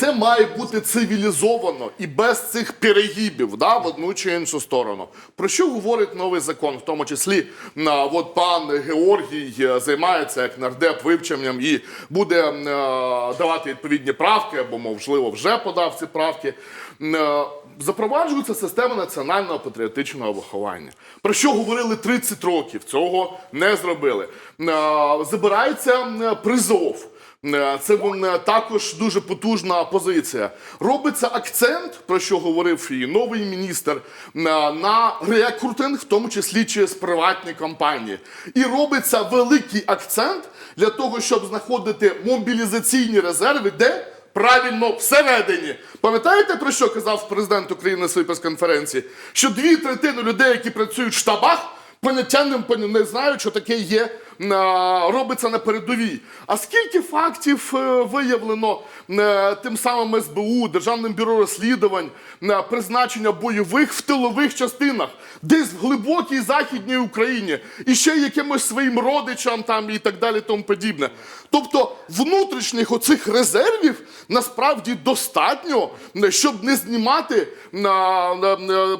все має бути цивілізовано і без цих перегибів да, в одну чи іншу сторону. Про що говорить новий закон, в тому числі на от пан Георгій е, займається як нардеп вивченням і буде е, давати відповідні правки, або можливо вже подав ці правки. Е, Запроваджується система національного патріотичного виховання. Про що говорили 30 років? Цього не зробили. Е, Забирається е, призов. Е, Це е, також дуже потужна позиція. Робиться акцент, про що говорив і новий міністр, е, на рекрутинг, в тому числі через приватні компанії. І робиться великий акцент для того, щоб знаходити мобілізаційні резерви, де Правильно, всередині. Пам'ятаєте, про що казав президент України на своїй прес-конференції? Що дві третини людей, які працюють в штабах, поняття не, знають, що таке є, робиться на передовій. А скільки фактів е, виявлено е, тим самим СБУ, Державним бюро розслідувань, призначення бойових в тилових частинах, десь в глибокій західній Україні, і ще якимось своїм родичам там і так далі, тому подібне. Тобто внутрішніх оцих резервів насправді достатньо, е, щоб не знімати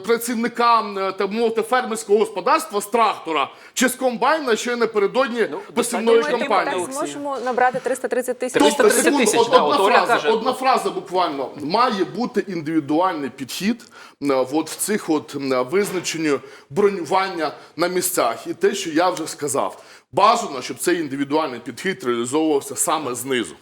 працівника так мовити фермерського господарства з трактора чи з комбайна ще напередодні посівної Думаєте, ми кампанії. так зможемо набрати 330 тисяч? Тобто, секунду, тисяч, одна, да, одна, от фраза, каже. одна фраза буквально. Має бути індивідуальний підхід е, от в цих от е, визначенню бронювання на місцях. І те, що я вже сказав, бажано, щоб цей індивідуальний підхід реалізовувався саме знизу.